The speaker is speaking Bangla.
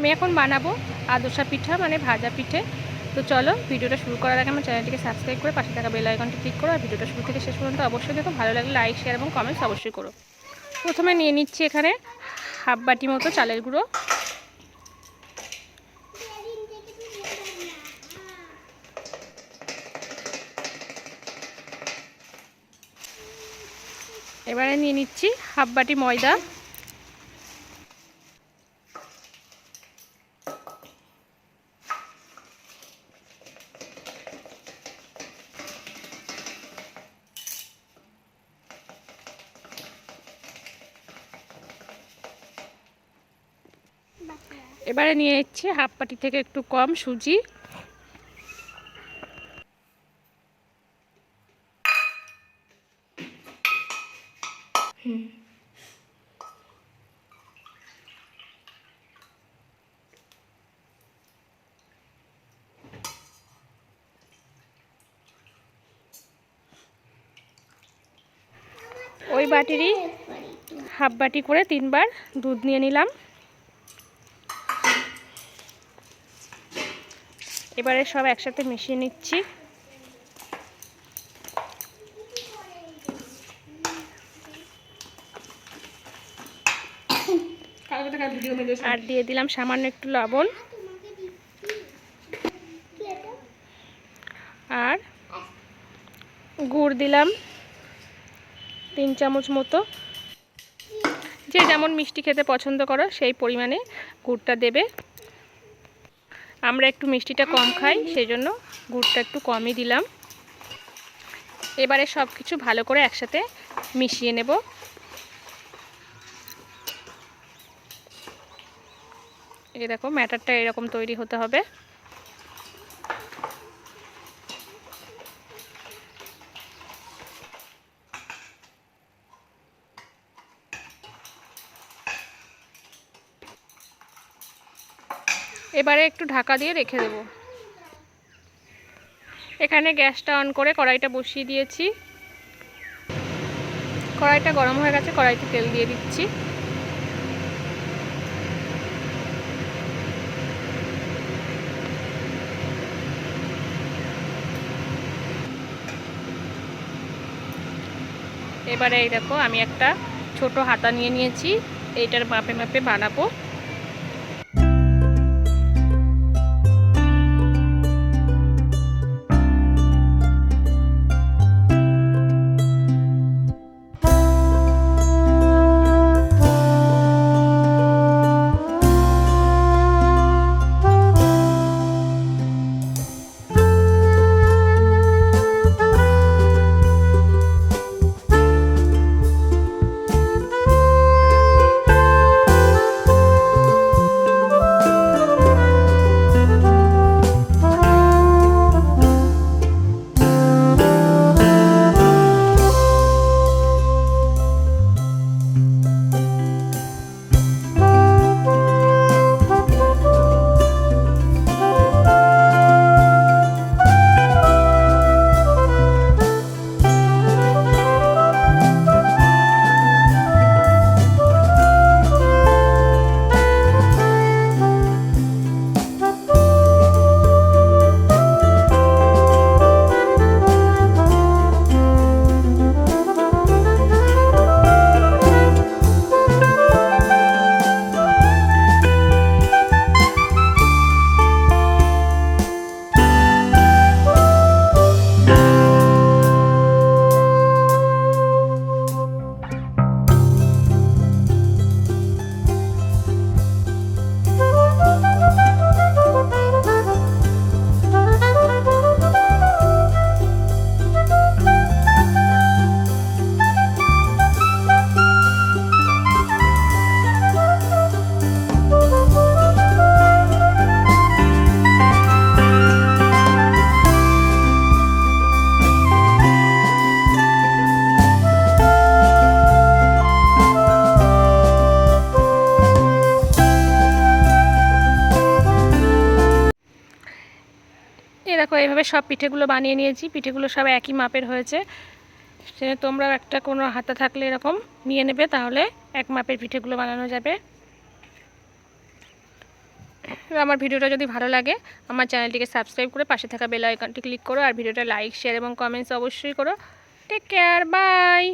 আমি এখন বানাবো আদোসা পিঠা মানে ভাজা পিঠে। তো চলো, ভিডিওটা শুরু করার আগে আমার চ্যানেলটিকে সাবস্ক্রাইব করে পাশে থাকা বেল আইকনটি ক্লিক করো, আর ভিডিওটা শুরু থেকে শেষ পর্যন্ত অবশ্যই দেখো। ভালো লাগলে লাইক শেয়ার এবং কমেন্টস অবশ্যই করো। প্রথমে নিয়ে নিচ্ছি এখানে হাফ বাটি মতো চালের গুঁড়ো। এবারে নিয়ে নিচ্ছি হাফ বাটি ময়দা। এবারে নিয়ে নিচ্ছি হাফ বাটি থেকে একটু কম সুজি। ওই বাটিরই হাফ বাটি করে তিনবার দুধ নিয়ে নিলাম। এবারে সব একসাথে মিশিয়ে নিচ্ছি। আর দিয়ে দিলাম সামান্য একটু লবণ। আর গুড় দিলাম তিন চামচ মতো। যে যেমন মিষ্টি খেতে পছন্দ করো, সেই পরিমাণে গুড়টা দেবে। আমরা একটু মিষ্টিটা কম খাই সেই জন্য গুড়টা একটু কমই দিলাম। এবারে সব কিছু ভালো করে একসাথে মিশিয়ে নেব। এই দেখো, ম্যাটারটা এরকম তৈরি হতে হবে। এবারে একটু ঢাকা দিয়ে রেখে দেব। এখানে গ্যাসটা অন করে কড়াইটা বসিয়ে দিয়েছি। কড়াইটা গরম হয়ে গেছে, কড়াইতে তেল দিয়ে দিচ্ছি। এবারে এই দেখো, আমি একটা ছোট হাতা নিয়ে নিয়েছি। এইটার মাপে মাপে বানাবো। এইভাবে সব পিঠেগুলো বানিয়ে নিয়েছি। পিঠেগুলো সব একই মাপের হয়েছে। সে তোমরা একটা কোনো হাতা থাকলে এরকম নিয়ে নেবে, তাহলে এক মাপের পিঠেগুলো বানানো যাবে। আমার ভিডিওটা যদি ভালো লাগে, আমার চ্যানেলটিকে সাবস্ক্রাইব করে পাশে থাকা বেল আইকনটি ক্লিক করো, আর ভিডিওটা লাইক, শেয়ার এবং কমেন্টস অবশ্যই করো। Take care, bye!